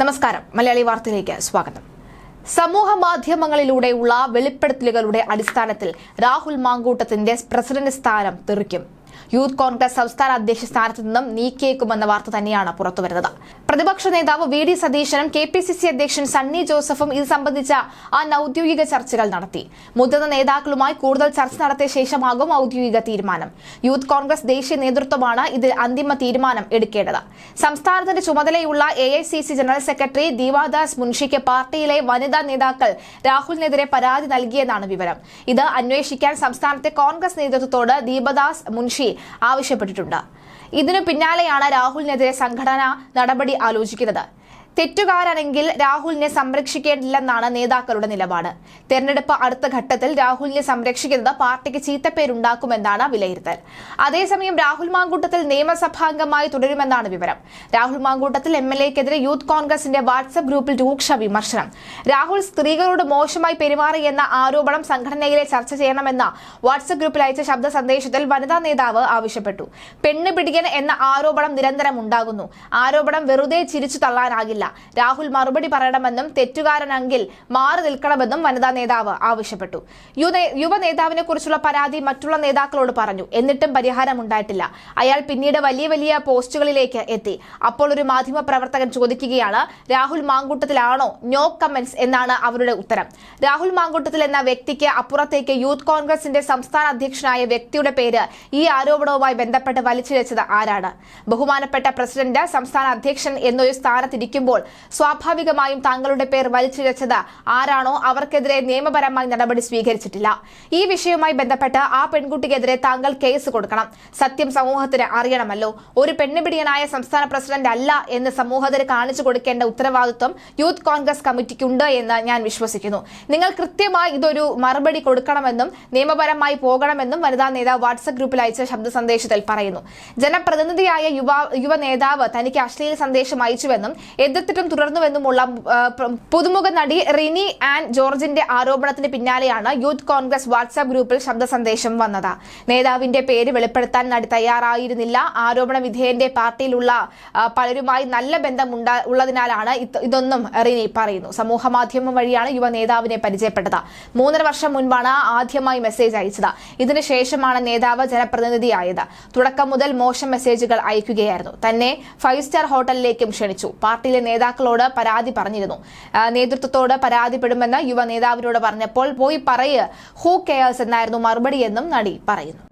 നമസ്കാരം. മലയാളി വാർത്തയിലേക്ക് സ്വാഗതം. സമൂഹ മാധ്യമങ്ങളിലൂടെയുള്ള വെളിപ്പെടുത്തലുകളുടെ അടിസ്ഥാനത്തിൽ രാഹുൽ മാങ്കൂട്ടത്തിന്റെ പ്രസിഡന്റ് സ്ഥാനം തെറിക്കും. യൂത്ത് കോൺഗ്രസ് സംസ്ഥാന അധ്യക്ഷ സ്ഥാനത്ത് നിന്നും നീക്കിയേക്കുമെന്ന വാർത്ത തന്നെയാണ് പുറത്തുവരുന്നത്. പ്രതിപക്ഷ നേതാവ് വി ഡി സതീശനും കെ പി സി സി അധ്യക്ഷൻ സണ്ണി ജോസഫും ഇത് സംബന്ധിച്ച അനൌദ്യോഗിക ചർച്ചകൾ നടത്തി. മുതിർന്ന നേതാക്കളുമായി കൂടുതൽ ചർച്ച നടത്തിയ ശേഷമാകും ഔദ്യോഗിക തീരുമാനം. യൂത്ത് കോൺഗ്രസ് ദേശീയ നേതൃത്വമാണ് ഇതിൽ അന്തിമ തീരുമാനം എടുക്കേണ്ടത്. സംസ്ഥാനത്തിന്റെ ചുമതലയുള്ള എ ജനറൽ സെക്രട്ടറി ദീവാദാസ് മുൻഷിക്ക് പാർട്ടിയിലെ വനിതാ നേതാക്കൾ രാഹുലിനെതിരെ പരാതി നൽകിയെന്നാണ് വിവരം. ഇത് അന്വേഷിക്കാൻ സംസ്ഥാനത്തെ കോൺഗ്രസ് നേതൃത്വത്തോട് ദീപദാസ് മുൻഷി ആവശ്യപ്പെട്ടിട്ടുണ്ട്. ഇതിനു പിന്നാലെയാണ് രാഹുലിനെതിരെ സംഘടന നടപടി ആലോചിക്കുന്നത്. തെറ്റുകാരാണെങ്കിൽ രാഹുലിനെ സംരക്ഷിക്കേണ്ടില്ലെന്നാണ് നേതാക്കളുടെ നിലപാട്. തെരഞ്ഞെടുപ്പ് അടുത്ത ഘട്ടത്തിൽ രാഹുലിനെ സംരക്ഷിക്കുന്നത് പാർട്ടിക്ക് ചീത്തപ്പേരുണ്ടാക്കുമെന്നാണ് വിലയിരുത്തൽ. അതേസമയം രാഹുൽ മാങ്കൂട്ടത്തിൽ നിയമസഭാംഗമായി തുടരുമെന്നാണ് വിവരം. രാഹുൽ മാങ്കൂട്ടത്തിൽ എം എൽ എക്കെതിരെ യൂത്ത് കോൺഗ്രസിന്റെ വാട്സ്ആപ്പ് ഗ്രൂപ്പിൽ രൂക്ഷ വിമർശനം. രാഹുൽ സ്ത്രീകളോട് മോശമായി പെരുമാറിയെന്ന ആരോപണം സംഘടനയിലെ ചർച്ച ചെയ്യണമെന്ന വാട്സ്ആപ്പ് ഗ്രൂപ്പിൽ അയച്ച ശബ്ദ സന്ദേശത്തിൽ വനിതാ നേതാവ് ആവശ്യപ്പെട്ടു. പെണ്ണ് പിടിക്കൻ എന്ന ആരോപണം നിരന്തരം ഉണ്ടാകുന്നു. ആരോപണം വെറുതെ ചിരിച്ചു തള്ളാനാകില്ല. രാഹുൽ മറുപടി പറയണമെന്നും തെറ്റുകാരനെങ്കിൽ മാറി നിൽക്കണമെന്നും വനിതാ നേതാവ് ആവശ്യപ്പെട്ടു. യുവ- നേതാവിനെ കുറിച്ചുള്ള പരാതി മറ്റുള്ള നേതാക്കളോട് പറഞ്ഞു. എന്നിട്ടും പരിഹാരം ഉണ്ടായിട്ടില്ല. അയാൾ പിന്നീട് വലിയ വലിയ പോസ്റ്റുകളിലേക്ക് എത്തി. അപ്പോൾ ഒരു മാധ്യമ പ്രവർത്തകൻ ചോദിക്കുകയാണ് രാഹുൽ മാങ്കൂട്ടത്തിലാണോ നോ കമന്റ്സ്? എന്നാണ് അവരുടെ ഉത്തരം. രാഹുൽ മാങ്കൂട്ടത്തിൽ എന്ന വ്യക്തിക്ക് അപ്പുറത്തേക്ക് യൂത്ത് കോൺഗ്രസിന്റെ സംസ്ഥാന അധ്യക്ഷനായ വ്യക്തിയുടെ പേര് ഈ ആരോപണവുമായി ബന്ധപ്പെട്ട് വലിച്ചിഴച്ചത് ആരാണ്? ബഹുമാനപ്പെട്ട പ്രസിഡന്റ് സംസ്ഥാന അധ്യക്ഷൻ എന്നൊരു സ്ഥാനത്തിരിക്കുമ്പോൾ സ്വാഭാവികമായും താങ്കളുടെ പേർ വലിച്ചിഴച്ചത് ആരാണോ അവർക്കെതിരെ നിയമപരമായി നടപടി സ്വീകരിച്ചിട്ടില്ല. ഈ വിഷയവുമായി ബന്ധപ്പെട്ട് ആ പെൺകുട്ടിക്കെതിരെ താങ്കൾ കേസ് കൊടുക്കണം. സത്യം സമൂഹത്തിന് അറിയണമല്ലോ. ഒരു പെണ്ണുപിടിയനായ സംസ്ഥാന പ്രസിഡന്റ് അല്ല എന്ന് സമൂഹത്തിന് കാണിച്ചു കൊടുക്കേണ്ട ഉത്തരവാദിത്വം യൂത്ത് കോൺഗ്രസ് കമ്മിറ്റിക്കുണ്ട് എന്ന് ഞാൻ വിശ്വസിക്കുന്നു. നിങ്ങൾ കൃത്യമായി ഇതൊരു മറുപടി കൊടുക്കണമെന്നും നിയമപരമായി പോകണമെന്നും വനിതാ നേതാവ് വാട്സ്ആപ്പ് ഗ്രൂപ്പിൽ അയച്ച ശബ്ദ സന്ദേശത്തിൽ പറയുന്നു. ജനപ്രതിനിധിയായ യുവ യുവ നേതാവ് തനിക്ക് അശ്ലീല സന്ദേശം അയച്ചുവെന്നും എതിർത്തിട്ടും തുടർന്നുവെന്നുമുള്ള പുതുമുഖ നടി റിനി ആൻഡ് ജോർജിന്റെ ആരോപണത്തിന് പിന്നാലെയാണ് യൂത്ത് കോൺഗ്രസ് വാട്സാപ്പ് ഗ്രൂപ്പിൽ ശബ്ദ സന്ദേശം വന്നത്. നേതാവിന്റെ പേര് വെളിപ്പെടുത്താൻ നടി തയ്യാറായിരുന്നില്ല. ആരോപണ വിധേയന്റെ പാർട്ടിയിലുള്ള പലരുമായി നല്ല ബന്ധം ഉള്ളതിനാലാണ് ഇത് ഇതൊന്നും റിനി പറയുന്നു. സമൂഹ മാധ്യമം വഴിയാണ് യുവ നേതാവിനെ പരിചയപ്പെട്ടത്. മൂന്നര വർഷം മുൻപാണ് ആദ്യമായി മെസ്സേജ് അയച്ചത്. ഇതിനുശേഷമാണ് നേതാവ് ജനപ്രതിനിധിയായത്. തുടക്കം മുതൽ മോശം മെസ്സേജുകൾ അയക്കുകയായിരുന്നു. തന്നെ ഫൈവ് സ്റ്റാർ ഹോട്ടലിലേക്കും ക്ഷണിച്ചു. പാർട്ടിയിലെ നേതാക്കളോട് പരാതി പറഞ്ഞിരുന്നു. നേതൃത്വത്തോട് പരാതിപ്പെടുമെന്ന് യുവ നേതാവിനോട് പറഞ്ഞപ്പോൾ പോയി പറയ് ഹൂ കെയേഴ്സ് എന്നായിരുന്നു മറുപടിയെന്നും നടി പറയുന്നു.